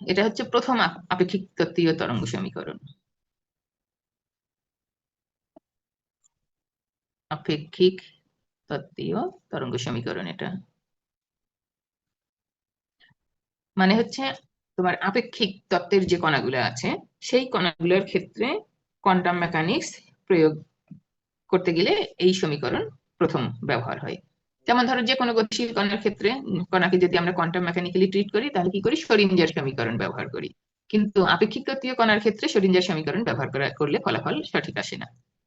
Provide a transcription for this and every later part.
এটা হচ্ছে প্রথম আপেক্ষিক তত্ত্বীয় তরঙ্গ সমীকরণ। আপেক্ষিক তত্ত্বীয় তরঙ্গ সমীকরণ এটা। মানে হচ্ছে তোমার আপেক্ষিক তত্ত্বের যে কণাগুলো আছে সেই কণাগুলোর ক্ষেত্রে কোয়ান্টাম মেকানিক্স প্রয়োগ করতে গেলে এই সমীকরণ প্রথম ব্যবহার হয়। যেমন ধরো যে কোনো গতিশীল কণার ক্ষেত্রে কণাকে যদি আমরা কোয়ান্টাম মেকানিক্যালি ট্রিট করি, তাহলে কি করি? শোরিঞ্জার সমীকরণ ব্যবহার করি। কিন্তু আপেক্ষিক তত্ত্বীয় কণার ক্ষেত্রে শোরিঞ্জার সমীকরণ ব্যবহার করা, করলে ফলাফল সঠিক আসে না।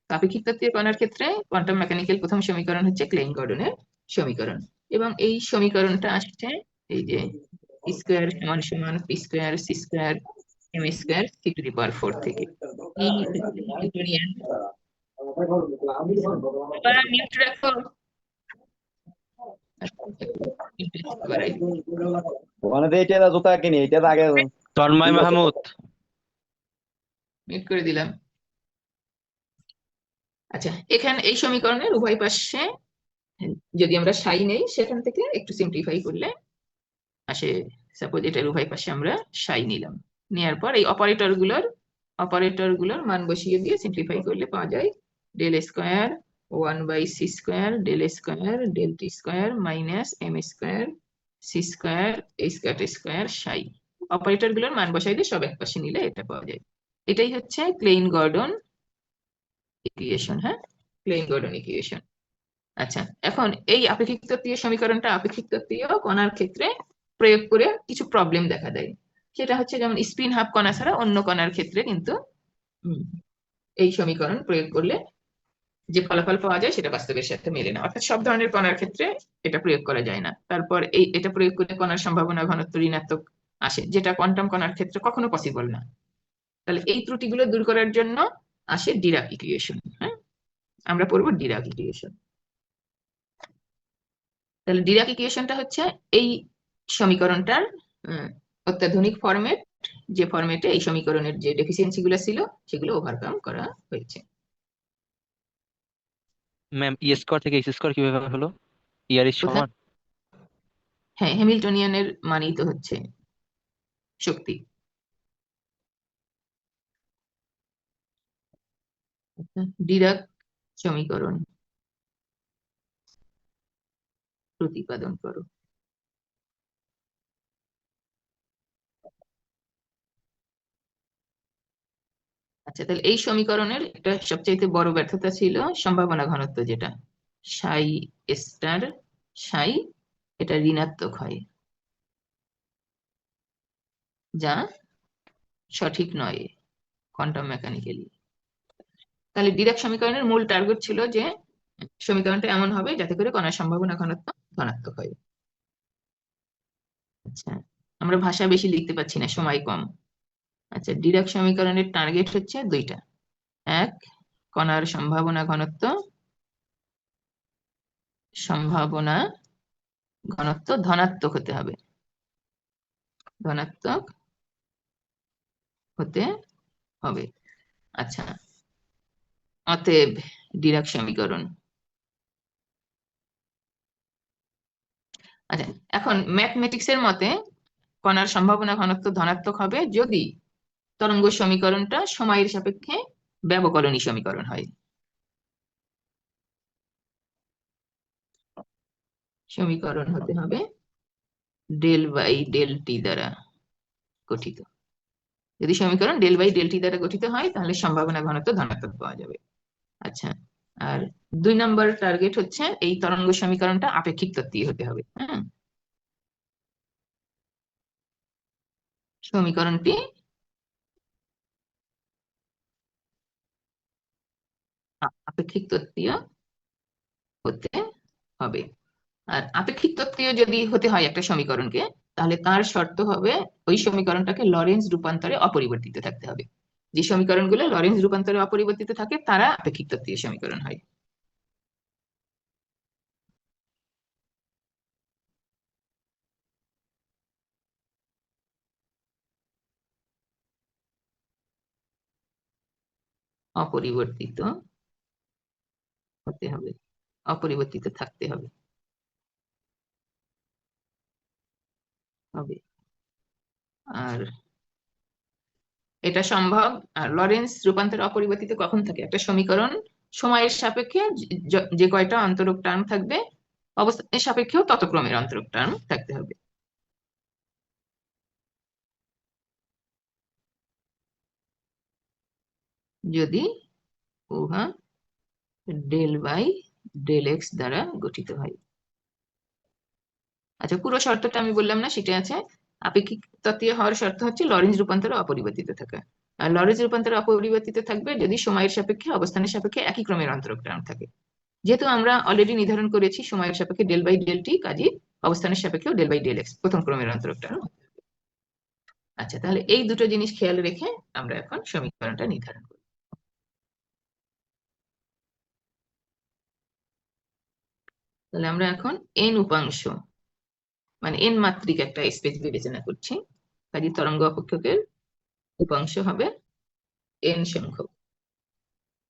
তো আপেক্ষিক তত্ত্বীয় কণার ক্ষেত্রে কোয়ান্টাম মেকানিক্যাল প্রথম সমীকরণ হচ্ছে ক্লেইন গর্ডনের সমীকরণ। এবং এই সমীকরণটা আসছে এই যে স্কোয়ার সমান সমান P square C square M square C to the power four থেকে। এই মিউট রাখো ওখানে তো এটা জুতা কিনি এটা আগে তন্ময় মাহমুদ। মিউট করে দিলাম। আচ্ছা এখানে এই সমীকরণের উভয় পাশে যদি আমরা সাই নেই সেখান থেকে একটু সিম্পলিফাই করলে আসে। সাপোজ এটার উভয় পাশে আমরা সাই নিলাম। নেওয়ার পর এই অপারেটরগুলোর অপারেটরগুলোর মান বসিয়ে দিয়ে সিম্পলিফাই করলে পাওয়া যায় del square one by C square, del square, del T square, minus M square, C square square square, psi. অপারেটরগুলোর মান বসাই দিয়ে সব এক পাশে নিলে এটা পাওয়া যায়। এটাই হচ্ছে ক্লেইন গর্ডন ইকুয়েশন হ্যাঁ? ক্লেইন গর্ডন ইকুয়েশন আচ্ছা এখন এই আপেক্ষিক তত্ত্বীয় সমীকরণটা আপেক্ষিক তত্ত্বীয় কণার ক্ষেত্রে প্রয়োগ করে কিছু প্রবলেম দেখা দেয়। সেটা হচ্ছে যেমন স্পিন হাফ কণা ছাড়া অন্য কণার ক্ষেত্রে কিন্তু এই সমীকরণ প্রয়োগ করলে যে ফলাফল পাওয়া যায় সেটা বাস্তবের সাথে মেলে না। অর্থাৎ সব ধরনের কণার ক্ষেত্রে এটা প্রয়োগ করা যায় না। তারপর এই, এটা প্রয়োগ করে কণার সম্ভাবনা ঘনত্ব ঋণাত্মক আসে, যেটা কোয়ান্টাম কণার ক্ষেত্রে কখনো পসিবল না। তাহলে এই ত্রুটিগুলো দূর করার জন্য আসে ডিরাক ইকুয়েশন হ্যাঁ? আমরা পড়ব ডিরাক ইকুয়েশন তাহলে ডিরাক ইকুয়েশনটা হচ্ছে এই সমীকরণটার অত্যাধুনিক ফরম্যাট যে ফরম্যাটে এই সমীকরণের যে ডেফিসিয়েন্সি গুলো ছিল, সেগুলো ওভারকাম করা হয়েছে। ম্যাম ই স্কোয়ার থেকে এস স্কোয়ার কীভাবে হলো? ইয়ার আর? সমান হ্যাঁ হ্যামিল্টনিয়ানের মানেই তো হচ্ছে শক্তি। আচ্ছা, ডিরাক সমীকরণ প্রতিপাদন করো। আচ্ছা তাহলে এই সমীকরণের একটা সবচাইতে বড় ব্যর্থতা ছিল সম্ভাবনা ঘনত্ব যেটা। সাই স্টার সাই এটা ঋণাত্মক হয়। যা সঠিক নয় কোয়ান্টাম মেকানিক্যালি তাহলে ডিরাক সমীকরণের মূল টার্গেট ছিল যে সমীকরণটা এমন হবে যাতে করে কণার সম্ভাবনা ঘনত্ব ধনাত্মক হয়। আচ্ছা আমরা ভাষা বেশি লিখতে পাচ্ছি না, সময় কম। আচ্ছা ডিরাক সমীকরণের টার্গেট হচ্ছে দুইটা। এক, কণার সম্ভাবনা ঘনত্ব সম্ভাবনা ঘনত্ব ধনাত্মক হতে হবে। ধনাত্মক হতে হবে। আচ্ছা অতএব ডিরাক সমীকরণ। আচ্ছা এখন ম্যাথমেটিক্স এর মতে কণার সম্ভাবনা ঘনত্ব ধনাত্মক হবে যদি তরঙ্গ সমীকরণটা সময়ের সাপেক্ষে ব্যবকলনী সমীকরণ হয়। সমীকরণ হতে হবে ডেল বাই ডেল টি দ্বারা গঠিত। যদি সমীকরণ ডেল বাই ডেল টি দ্বারা গঠিত হয়, তাহলে সম্ভাবনা ঘনত্ব ধনাত্মক পাওয়া যাবে। আচ্ছা আর দুই নম্বর টার্গেট হচ্ছে এই তরঙ্গ সমীকরণটা আপেক্ষিক তত্ত্বীয় হতে হবে হ্যাঁ? সমীকরণটি আপেক্ষিক তত্ত্বীয় হতে হবে। আর আপেক্ষিক তত্ত্বীয় যদি হতে হয় একটা সমীকরণকে, তাহলে তার শর্ত হবে ওই সমীকরণটাকে লরেন্জ রূপান্তরে অপরিবর্তিত থাকতে হবে। যে সমীকরণগুলো লরেন্স রূপান্তরে অপরিবর্তিত থাকে, তারা আপেক্ষিক তত্ত্বীয় সমীকরণ হয়। অপরিবর্তিত হতে হবে, অপরিবর্তিত থাকতে হবে। হবে। আর এটা সম্ভব। আর লরেন্স রূপান্তর অপরিবর্তিত কখন থাকে? একটা সমীকরণ সময়ের সাপেক্ষে যে- কয়টা অন্তরক টার্ম থাকবে, অবস্থানের সাপেক্ষেও তত ক্রমের অন্তরক টার্ম থাকতে হবে। যদি, উহা ডেল বাই ডেল এক্স দ্বারা গঠিত হয়। আচ্ছা পুরো শর্তটা আমি বললাম না সেটা আছে। আপেক্ষিক তত্ত্বীয় হওয়ার শর্ত হচ্ছে লরেঞ্জ রূপান্তর অপরিবর্তিত থাকা। আর লরেন্স রূপান্তর অপরিবর্তিত থাকবে যদি সময়ের সাপেক্ষে, অবস্থানের সাপেক্ষে একই ক্রমের অন্তরক থাকে। যেহেতু আমরা অলরেডি নির্ধারণ করেছি সময়ের সাপেক্ষে ডেল বাই ডেল টি কাজে অবস্থানের সাপেক্ষেও ডেল বাই ডেল এক্স প্রথম ক্রমের অন্তরক আচ্ছা তাহলে এই দুটো জিনিস খেয়াল রেখে আমরা এখন সমীকরণটা নির্ধারণ তাহলে আমরা এখন এন উপাংশ মানে এন মাত্রিক একটা স্পেস বিবেচনা করছি। কাজে তরঙ্গ অপেক্ষকের উপাংশ হবে এন সংখ্যক।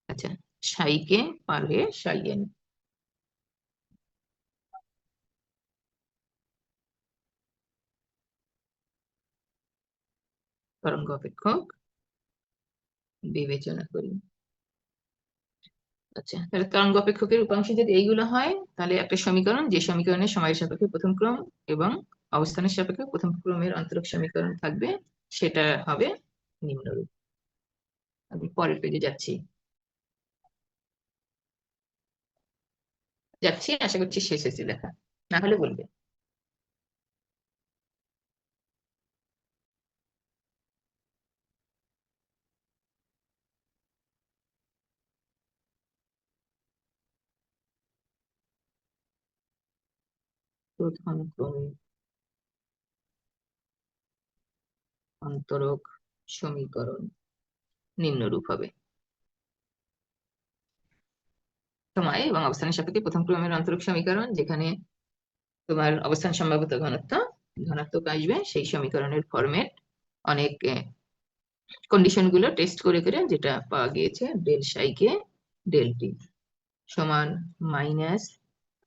আচ্ছা সাইকে পার হয়ে সাই এন তরঙ্গ অপেক্ষক বিবেচনা করি। আচ্ছা তাহলে তরঙ্গ অপেক্ষকের উপাংশে যদি এইগুলো হয়, তাহলে একটা সমীকরণ, যে সময়ের সাপেক্ষে প্রথম ক্রম এবং অবস্থানের সাপেক্ষে প্রথম ক্রমের অন্তরক সমীকরণ থাকবে, সেটা হবে নিম্নরূপ। আমি পরের পেজে যাচ্ছি। যাচ্ছি, আশা করছি শেষ হয়েছে দেখা না হলে বলবে। অন্তরক সমীকরণ নিম্নরূপ হবে সময় এবং অবস্থানের সাপেক্ষে প্রথম ক্রমের অন্তরক সমীকরণ যেখানে তোমার অবস্থান সম্ভাব্যতা ঘনত্ব ধনাত্মক আসবে সেই সমীকরণের ফরম্যাট অনেক কন্ডিশনগুলো টেস্ট করে করে যেটা পাওয়া গিয়েছে ডেল সাইকে ডেল টি সমান minus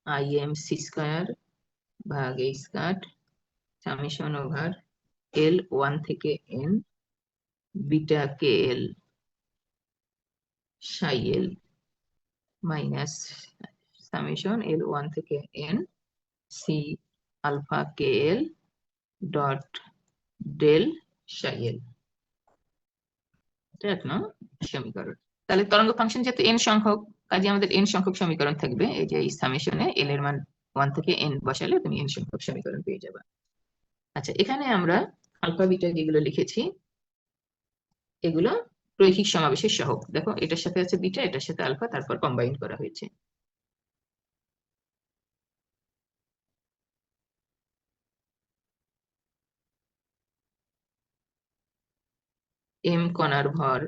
I M C square ভাগ এই স্কাট সামেশন ওভার এল ওয়ান থেকে N beta K L psi L minus summation L one থেকে N C alpha K L dot del psi L. এটা এক সমীকরণ। তাহলে তরঙ্গ ফাংশন যেহেতু এন সংখ্যক, কাজে আমাদের এন সংখ্যক সমীকরণ থাকবে, এই যে এই সামেশনে এল এর মান ওয়ান থেকে এন বসালে তুমি এন সংখ্যক সমীকরণ পেয়ে যাবে। আচ্ছা এখানে আমরা আলফা, বিটা যেগুলো লিখেছি, এগুলো রৈখিক সমাবেশের সহগ। দেখো, এটার সাথে আছে বিটা, এটার সাথে আলফা, তারপর কম্বাইন করা হয়েছে। এম কণার ভর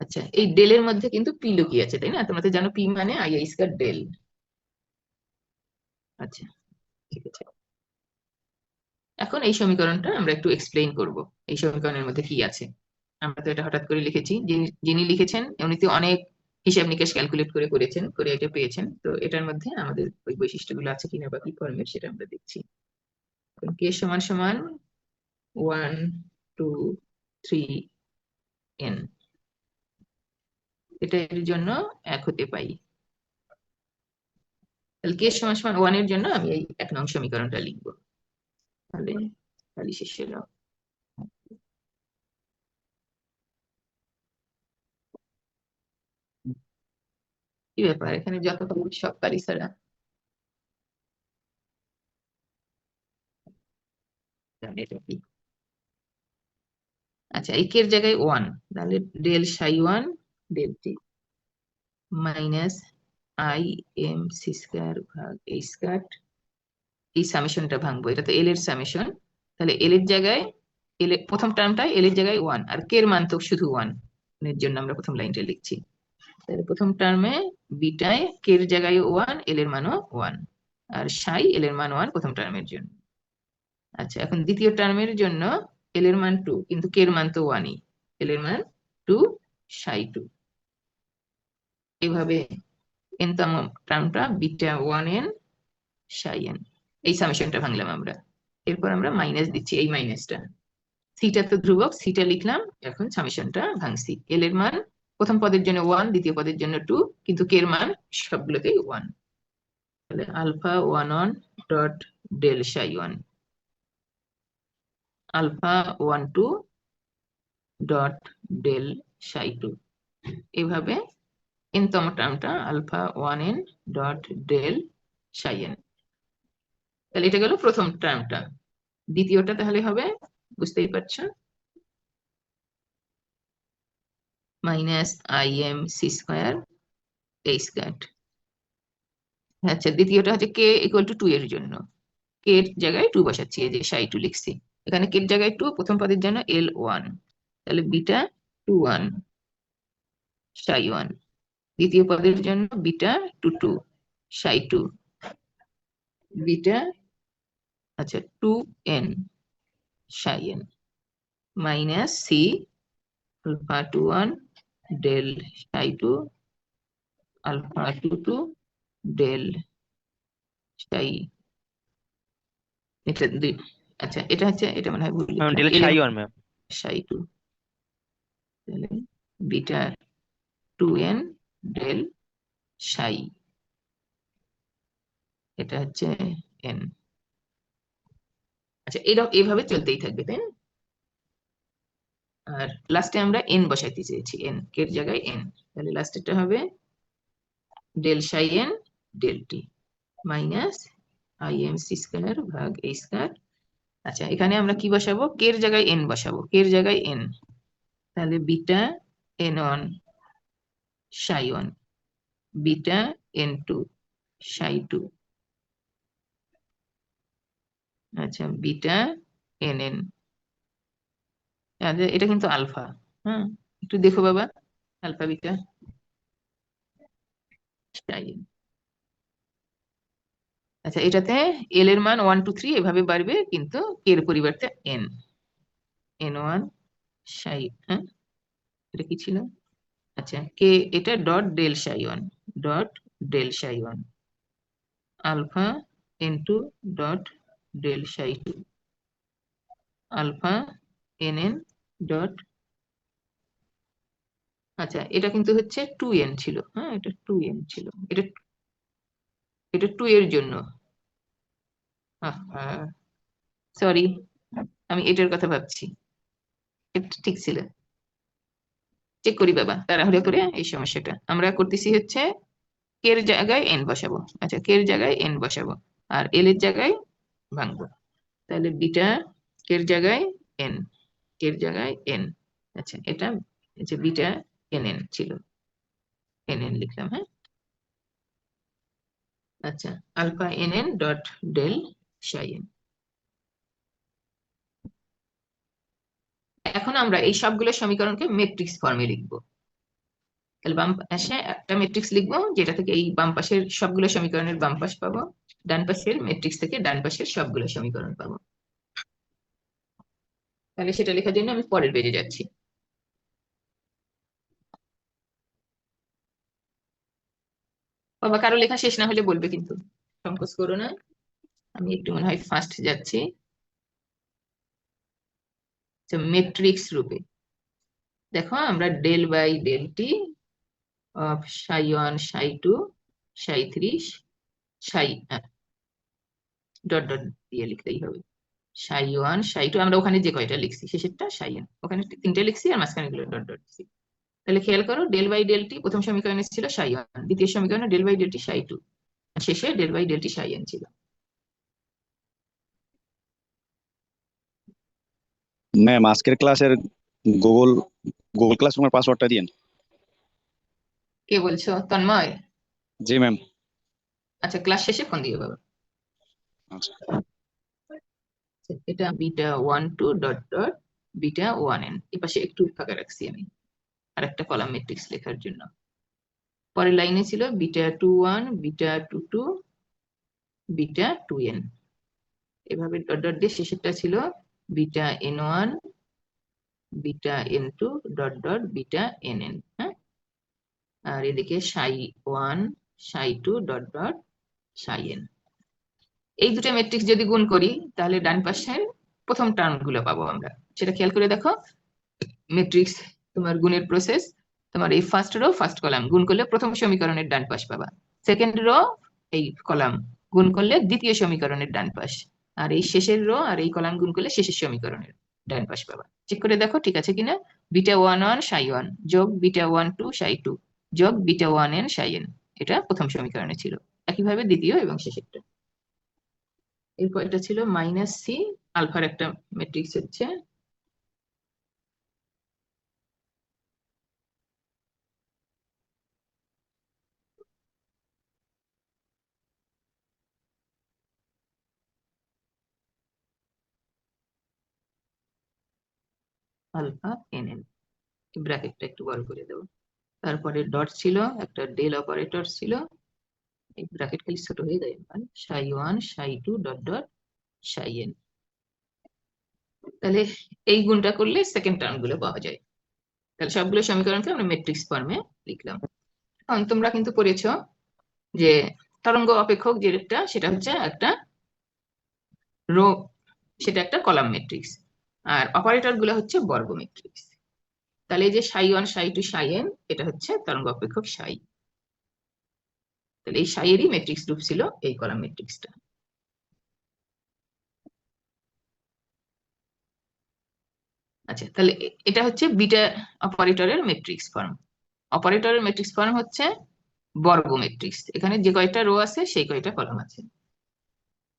আচ্ছা এই ডেলের মধ্যে কিন্তু পি লুকিয়ে আছে, তাই না? তোমরা তো জানো পি মানে আই আই ডেল। আচ্ছা ঠিক আছে। এখন এই সমীকরণটা আমরা একটু এক্সপ্লেইন করব, এই সমীকরণের মধ্যে কি আছে। আমরা তো এটা হঠাৎ করে লিখেছি, যিনি লিখেছেন, উনি তো অনেক হিসাব নিকাশ ক্যালকুলেট করে করেছেন, করে এটা পেয়েছেন। তো এটার মধ্যে আমাদের ওই বৈশিষ্ট্যগুলো আছে কিনা বা কি ফর্মেট সেটা আমরা দেখছি। কে সমান সমান ওয়ান টু থ্রি এন এটা এর জন্য এক হতে পাই তাহলে কে সমান সমান ওয়ানের জন্য আমি এই এক নং সমীকরণটা লিখব। তাহলে খালি শেষ হলো। কি ব্যাপার? এখানে যত সব ছাড়া এটা আচ্ছা এই কের জায়গায় ওয়ান তাহলে del psi one T minus I M C square ভাগ এই স্কোয়ার এই সামেশনটা ভাঙবো। এটা তো এল এর সামেশন তাহলে এল এর জায়গায় এল প্রথম টার্মটা এল এর জায়গায় ওয়ান আর কে এর মান তো শুধু ওয়ানের জন্য আমরা প্রথম লাইনটা লিখছি। তাহলে প্রথম টার্মে বিটায় কে এর জায়গায় ওয়ান এল এর মানও ওয়ান আর সাই এল এর মান ওয়ান প্রথম টার্মের জন্য। আচ্ছা এখন দ্বিতীয় টার্মের জন্য এল এর মান টু কিন্তু কে এর মান তো ওয়ানই এল এর মান টু সাই টু এভাবে এনতম টার্মটা beta one N psi N. এই সামেশনটা ভাঙলাম আমরা। এরপর আমরা মাইনাস দিচ্ছি এই মাইনাসটা। সিটা তো ধ্রুবক সিটা লিখলাম, এখন সামেশনটা ভাঙছি। এল এর মান প্রথম পদের জন্য ওয়ান, দ্বিতীয় পদের জন্য টু, কিন্তু কে এর মান? সবগুলোতেই ওয়ান। তাহলে alpha one one dot del psi one. Alpha one two dot del psi two. এইভাবে এন তম টার্মটা alpha one N dot del psi N তাহলে এটা গেল প্রথম টার্মটা দ্বিতীয়টা তাহলে হবে, বুঝতেই পারছ? Minus I M C square A square আচ্ছা দ্বিতীয়টা হচ্ছে কে ইকুয়াল টু টু এর জন্য। কে এর জায়গায় টু বসাচ্ছি, এই যে সাই টু লিখছি। এখানে কে এর জায়গায় টু প্রথম পদের জন্য এল ওয়ান তাহলে beta two one psi one দ্বিতীয় পদের জন্য beta two two psi two beta আচ্ছা two N psi N minus C alpha two one del psi two alpha two two del psi এটা দুই আচ্ছা এটা হচ্ছে এটা মনে হয় ভুল del psi one ma'am. Psi two beta two N del psi এটা হচ্ছে এন আচ্ছা এরকম এভাবে চলতেই থাকবে, তাই না? আর লাস্টে আমরা এন বসাইতে চেয়েছি এন এর জায়গায় এন তাহলে লাস্টেরটা হবে del psi N del T minus I M C square ভাগ এ স্কোয়ার আচ্ছা এখানে আমরা কি বসাবো? কে এর জায়গায় এন বসাবো কে এর জায়গায় এন তাহলে beta N one one beta N two psi two আচ্ছা বিটা এন এন এটা কিন্তু আলফা হ্যাঁ একটু দেখো বাবা আলফা বিটা আচ্ছা এটাতে এল এর মান ওয়ান টু থ্রি এভাবে বাড়বে কিন্তু কে এর পরিবর্তে এন এন ওয়ান সাই হ্যাঁ এটা কি ছিল? আচ্ছা কে, এটা dot del psi one dot del psi one alpha N two dot del psi two alpha N N dot আচ্ছা এটা কিন্তু হচ্ছে টু এন ছিল হ্যাঁ এটা টু এন ছিল, এটা এটা টু এর জন্য সরি আমি এটার কথা ভাবছি, এটা ঠিক ছিল। চেক করি বাবা, তাড়াহুড়ো করে এই সমস্যাটা। আমরা করতেছি হচ্ছে কের জায়গায় এন বসাবো। আচ্ছা কের জায়গায় এন বসাবো আর এল এর জায়গায় ভাঙবো। তাহলে বিটা কের জায়গায় এন কে এর জায়গায় এন আচ্ছা এটা হচ্ছে বিটা এন এন ছিল। এন এন লিখলাম হ্যাঁ? আচ্ছা alpha N N dot del psi N এখন আমরা এই সবগুলো সমীকরণকে মেট্রিক্স ফর্মে লিখব। তাহলে বাম পাশে একটা মেট্রিক্স লিখব, যেটা থেকে এই বাম পাশের সবগুলো সমীকরণের বাম পাশ পাবো, ডান পাশের মেট্রিক্স থেকে ডান পাশের সবগুলো সমীকরণ পাবো। তাহলে সেটা লেখার জন্য আমি পরের পেজে যাচ্ছি। বাবা, কারও লেখা শেষ না হলে বলবে কিন্তু। সংকোচ করো না। আমি একটু মনে হয় ফার্স্ট যাচ্ছি। মেট্রিক্স রূপে। দেখো আমরা del by del T of psi one psi two psi three psi dot dot দিয়ে লিখতেই হবে। সাই ওয়ান সাই টু আমরা ওখানে যে কয়টা লিখছি, শেষেরটা সাই এন ওখানে তিনটে লিখছি আর মাঝখানে গুলো ডট ডট দিচ্ছি তাহলে খেয়াল করো ডেল বাই ডেল টি প্রথম সমীকরণে ছিল সাই ওয়ান দ্বিতীয় সমীকরণে del by del T Sai two শেষে del by del T Sai N ছিল। ম্যাম আজকের ক্লাসের গুগল গুগল ক্লাসরুমের পাসওয়ার্ডটা দিন কে বলছো? তন্ময়? জি ম্যাম আচ্ছা ক্লাস শেষে ফোন দিও বাবা আচ্ছা। এটা beta one two dot dot beta one N এ পাশে একটু ফাঁকা রাখছি আমি। আর একটা কলাম ম্যাট্রিক্স লেখার জন্য। পরের লাইনে ছিল beta two one beta two two beta two N এভাবে ডট ডট দিয়ে শেষেরটা ছিল beta N one beta N two dot dot beta N N হ্যাঁ আর এদিকে psi one psi two dot dot psi N এই দুটো ম্যাট্রিক্স যদি গুণ করি, তাহলে ডান পাশের প্রথম টার্মগুলো পাবো আমরা। সেটা খেয়াল করে দেখো। ম্যাট্রিক্স তোমার গুণের প্রসেস তোমার এই ফার্স্ট রো ফার্স্ট কলাম গুণ করলে প্রথম সমীকরণের ডান পাশ পাবা। সেকেন্ড রো এই কলাম গুণ করলে দ্বিতীয় সমীকরণের ডান পাশ। আর এই শেষের রো আর এই কলাম গুণ করলে শেষের সমীকরণের ডান পাশ পাবা। চেক করে দেখো ঠিক আছে কিনা? Beta one one psi one যোগ beta one two psi two যোগ beta one N psi N এটা প্রথম সমীকরণে ছিল। একইভাবে দ্বিতীয় এবং শেষেরটা। এরপর এটা ছিল মাইনাস সি আলফার একটা ম্যাট্রিক্স হচ্ছে আলফা এন এন। ব্র্যাকেটটা একটু বড় করে দেবো। তারপরে ডট ছিল, একটা ডেল অপারেটর ছিল। এই ব্র্যাকেট খালি ছোট হয়ে যায়। Psi one psi two dot dot psi N তাহলে এই গুণটা করলে সেকেন্ড টার্মগুলো পাওয়া যায়। তাহলে সবগুলো সমীকরণকে আমরা ম্যাট্রিক্স ফর্মে লিখলাম। এখন তোমরা কিন্তু পড়েছ যে তরঙ্গ অপেক্ষক যেটা সেটা হচ্ছে একটা রো সেটা একটা কলাম ম্যাট্রিক্স আর অপারেটরগুলো হচ্ছে বর্গ ম্যাট্রিক্স তাহলে এই যে সাই ওয়ান সাই টু সাই এন এটা হচ্ছে তরঙ্গ অপেক্ষক সাই তাহলে এই সাইয়েরই ম্যাট্রিক্স রূপ ছিল এই কলাম ম্যাট্রিক্সটা আচ্ছা তাহলে এটা হচ্ছে বিটা অপারেটরের ম্যাট্রিক্স ফর্ম অপারেটরের ম্যাট্রিক্স ফর্ম হচ্ছে বর্গ ম্যাট্রিক্স এখানে যে কয়টা রো আছে, সেই কয়টা কলাম আছে।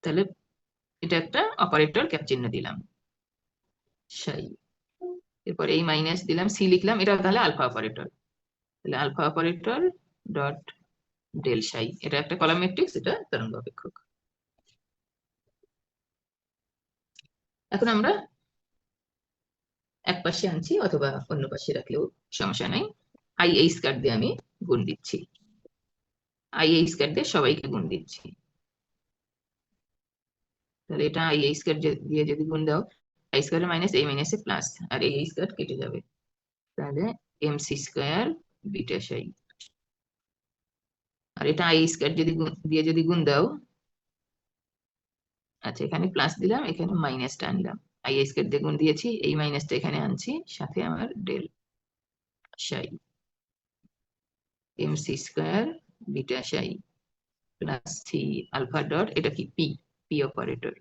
তাহলে এটা একটা অপারেটর ক্যাপ চিহ্ন দিলাম। সাই। এরপর এই মাইনাস দিলাম সি লিখলাম, এটা তাহলে আলফা অপারেটর তাহলে alpha operator dot del psi. এটা একটা কলাম ম্যাট্রিক্স এটা তরঙ্গ অপেক্ষক। এখন আমরা এক পাশে আনছি অথবা অন্য পাশে রাখলেও সমস্যা নাই। আই এই স্কার দিয়ে আমি গুণ দিচ্ছি। আই এই স্কার দিয়ে সবাইকে গুণ দিচ্ছি। তাহলে এটা আই এই স্কয়ার দিয়ে যদি গুণ দাও আই স্কয়ার মাইনাস এই মাইনাসে প্লাস আর এই স্কয়ার কেটে যাবে। তাহলে এম সি স্কয়ার বিটা আর এটা আই স্কয়ার যদি দিয়ে যদি গুণ দাও আচ্ছা এখানে প্লাস দিলাম, এখানে মাইনাসটা আনলাম। আই স্কয়ার দিয়ে গুণ দিয়েছি, এই মাইনাসটা এখানে আনছি, সাথে আমার del psi M C square beta psi plus C alpha dot এটা কি পি পি অপারেটর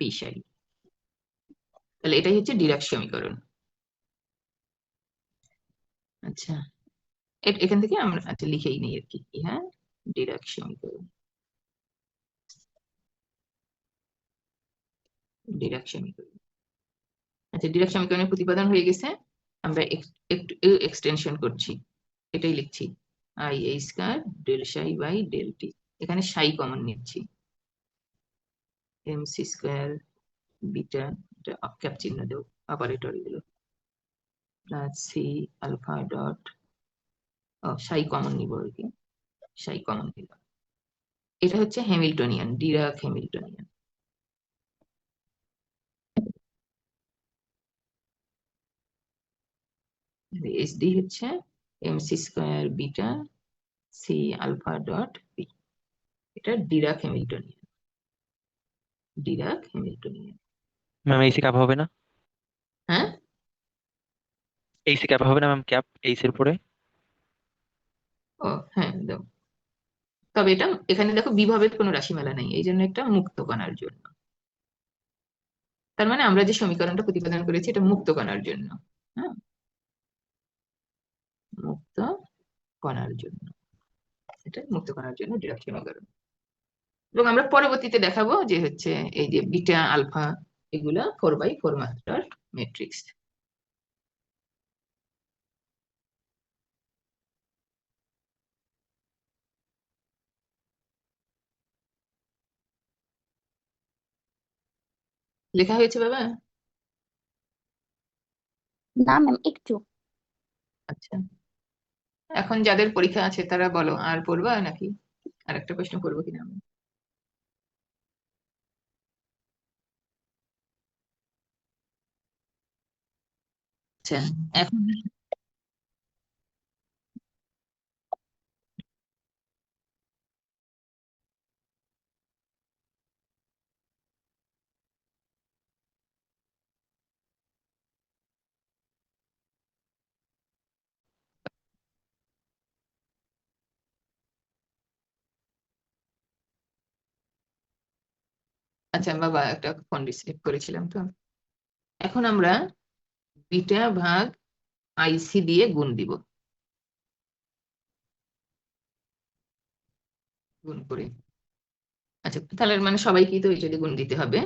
পি সাই তাহলে এটাই হচ্ছে ডিরাক সমীকরণ। আচ্ছা এখান থেকে আমরা আচ্ছা লিখেই নিই আর কি। হ্যাঁ ডিরাক সমীকরণ। ডিরাক সমীকরণ। আচ্ছা ডিরাক সমীকরণের প্রতিপাদন হয়ে গেছে। আমরা একটু এক্সটেনশন করছি। এটাই লিখছি। I a square del psi by del t এখানে সাই কমন নিচ্ছি। এম সি স্কয়ার বিটা এটা ক্যাপ চিহ্ন দেব অপারেটর এগুলো plus c alpha dot psi common নিব আর কি সাই কমন নিলাম এটা হচ্ছে হ্যামিল্টনিয়ান ডিরাক হ্যামিল্টনিয়ান এসডি হচ্ছে m c square beta c alpha dot p এটা Dirac Hamiltonian Dirac Hamiltonian ma'am Aisi cap হবে না? হ্যাঁ? এইসি ক্যাপ হবে না ম্যাম ক্যাপ এইস এর উপরে? ও হ্যাঁ দাও তবে এটা এখানে দেখো বিভবের কোনো রাশিমালা নেই এই জন্য একটা মুক্ত কণার জন্য। তার মানে আমরা যে সমীকরণটা প্রতিপাদন করেছি এটা মুক্ত কণার জন্য হ্যাঁ? মুক্ত কণার জন্য। এটা মুক্ত কণার জন্য ডিরাক সমীকরণ এবং আমরা পরবর্তীতে দেখাবো যে হচ্ছে এই যে বিটা আলফা এগুলা ফোর বাই ফোর মাত্রার ম্যাট্রিক্স লেখা হয়েছে বাবা? না ম্যাম একটু। আচ্ছা। এখন যাদের পরীক্ষা আছে তারা বলো আর পড়বা নাকি? আর একটা প্রশ্ন করব কিনা আমি? আচ্ছা এখন আচ্ছা বাবা একটা ফোন রিসিভ করেছিলাম তো। এখন আমরা বিটা ভাগ আইসি দিয়ে গুণ দিব। গুণ করে। আচ্ছা তাহলে মানে সবাইকেই তো যদি গুণ দিতে হবে।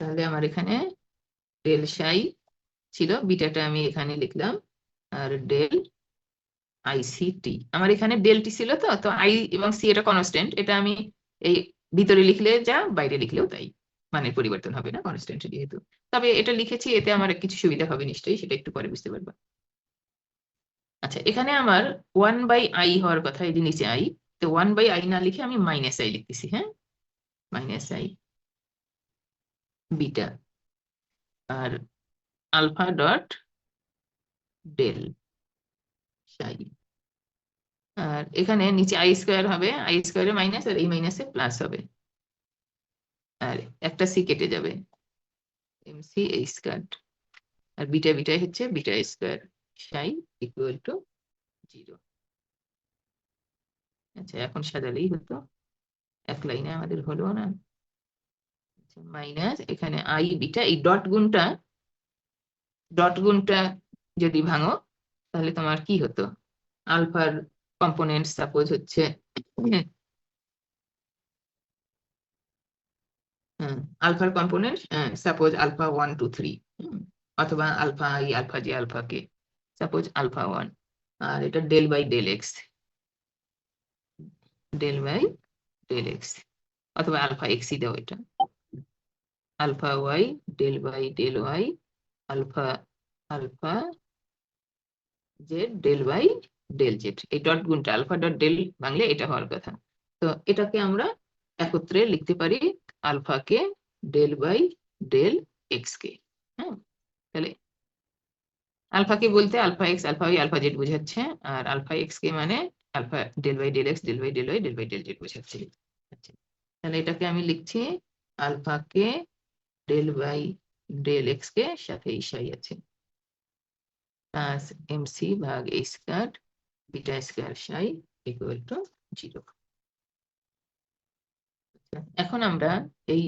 তাহলে আমার এখানে ডেল সাই ছিল, বিটাটা আমি এখানে লিখলাম, আর ডেল আইসিটি আমার এখানে ডেল টি ছিল তো তো আই এবং সি এটা কনস্ট্যান্ট এটা আমি এই ভিতরে লিখলে যা, বাইরে লিখলেও তাই। মানে পরিবর্তন হবে না কনস্ট্যান্ট যেহেতু। তবে এটা লিখেছি, এতে আমার কিছু সুবিধা হবে নিশ্চয়ই, সেটা একটু পরে বুঝতে পারবা। আচ্ছা এখানে আমার ওয়ান বাই আই হওয়ার কথা, এই যে নিচে আই তো ওয়ান বাই আই না লিখে আমি মাইনাস আই লিখতেছি হ্যাঁ? মাইনাস আই বিটা আর আলফা ডট ডেল সাই আর এখানে নিচে আই স্কোয়ার হবে আই স্কোয়ারে মাইনাস আর এই মাইনাসে প্লাস হবে। আর একটা সি কেটে যাবে। এম সি এই স্কোয়ার আর বিটা বিটাই হচ্ছে beta square psi equal to zero আচ্ছা এখন সাজালেই হতো। এক লাইনে আমাদের হলো না। মাইনাস এখানে আই বিটা, এই ডট গুণটা ডট গুণটা যদি ভাঙো, তাহলে তোমার কি হতো? আলফার কম্পোনেন্ট সাপোজ হচ্ছে আলফার component suppose alpha one two three অথবা alpha I alpha J alpha K suppose alpha one আর এটা del by del X del by del X অথবা আলফা এক্সই দাও এটা alpha Y del by del Y alpha alpha Z del by del Z এই dot গুণটা alpha dot del ভাঙলে এটা হওয়ার কথা, তো এটাকে আমরা একত্রে লিখতে পারি আলফাকে ডেল বাই ডেল এক্স কে হ্যাঁ তাহলে আলফাকে বলতে alpha X alpha Y alpha Z বোঝাচ্ছে, আর আলফা এক্স কে মানে alpha del by del X del by del Y del by del Z বোঝাচ্ছে। আচ্ছা তাহলে এটাকে আমি লিখছি alpha K del by del x কে সাথে ইসাই আছে। প্লাস এমসি ভাগ A square beta square psi equal to zero এখন আমরা এই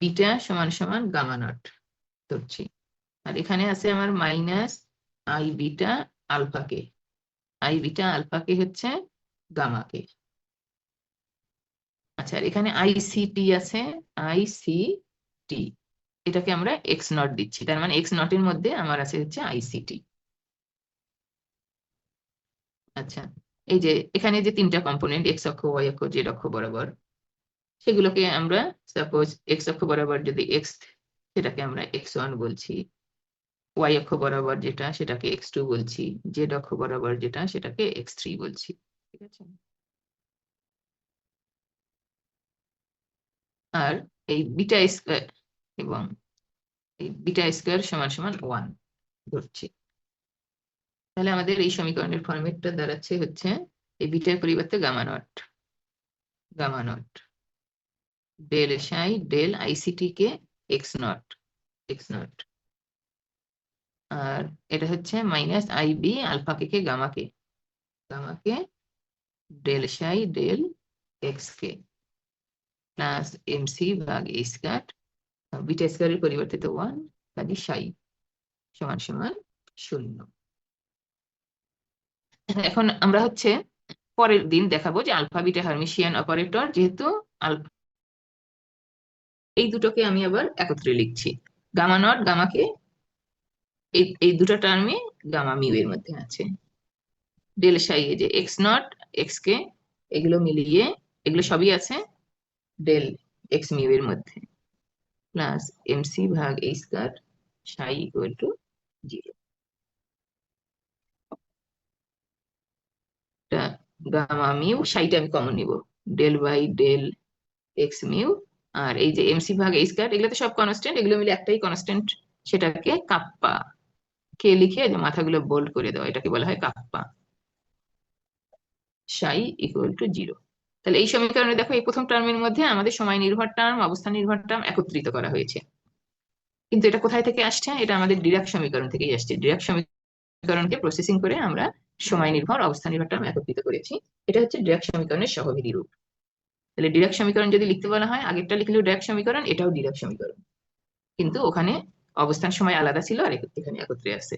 বিটা সমান সমান গামা নট ধরছি। আর এখানে আছে আমার minus I beta alpha K. I beta আলফাকে হচ্ছে গামাকে আচ্ছা আর এখানে আইসিটি আছে আইসিটি এটাকে আমরা এক্স নট দিচ্ছি। তার মানে এক্স নট এর মধ্যে আমার আছে হচ্ছে আইসিটি আচ্ছা এই যে এখানে যে তিনটা কম্পোনেন্ট, এক্স অক্ষ, ওয়াই অক্ষ, জেড অক্ষ বরাবর সেগুলোকে আমরা সাপোজ এক্স অক্ষ বরাবর যদি এক্স সেটাকে আমরা এক্স ওয়ান বলছি। ওয়াই অক্ষ বরাবর যেটা, সেটাকে এক্স টু বলছি। জেড অক্ষ বরাবর যেটা, সেটাকে এক্স থ্রি বলছি। ঠিক আছে? আর এই বিটা স্কোয়ার এবং এই বিটা স্কোয়ার সমান সমান ওয়ান ধরছি। তাহলে আমাদের এই সমীকরণের ফর্মেটটা দাঁড়াচ্ছে হচ্ছে এই বিটার পরিবর্তে gamma naught gamma naught del psi del ICT কে এক্স নট এক্স নট আর এটা হচ্ছে minus IB alpha K K gamma K gamma K del psi del X K plus MC ভাগ এ স্কয়ার বিটা স্কয়ারের পরিবর্তে ওয়ান কাজে সাই সমান সমান শূন্য। এখন আমরা হচ্ছে পরের দিন দেখাবো যে আলফা বিটা হার্মিশিয়ান অপারেটর যেহেতু আলফা এই দুটোকে আমি আবার একত্রে লিখছি। গামা নট গামাকে এই এই দুটো টার্মে গামা মিউ এর মধ্যে আছে। ডেল সাই যে এক্স নট এক্স কে, এগুলো মিলিয়ে, এগুলো সবই আছে ডেল এক্স মিউ এর মধ্যে। প্লাস এমসি ভাগ এই square psi equal to zero gamma mu সাইটা আমি কমন নিব। Del by del X mu আর এই যে এমসি ভাগ এই স্কয়ার এগুলো তো সব কনস্ট্যান্ট এগুলো মিলে একটাই কনস্ট্যান্ট সেটাকে কাপ্পা। কে লিখে যে মাথাগুলো বোল্ড করে দেওয়া, এটাকে বলা হয় kappa. Sai equal to zero তাহলে এই সমীকরণে দেখো, এই প্রথম টার্মের মধ্যে আমাদের সময় নির্ভর টার্ম অবস্থান নির্ভর টার্ম একত্রিত করা হয়েছে। কিন্তু এটা কোথায় থেকে আসছে? এটা আমাদের ডিরাক সমীকরণ থেকেই আসছে। ডিরাক সমীকরণকে প্রসেসিং করে আমরা সময় নির্ভর অবস্থান নির্ভর টার্ম একত্রিত করেছি। এটা হচ্ছে ডিরাক সমীকরণের সহবিধি রূপ। তাহলে ডিরাক সমীকরণ যদি লিখতে বলা হয়, আগেরটা লিখলেও ডিরাক সমীকরণ, এটাও ডিরাক সমীকরণ। কিন্তু ওখানে অবস্থান সময় আলাদা ছিল আর এখানে একত্রে আছে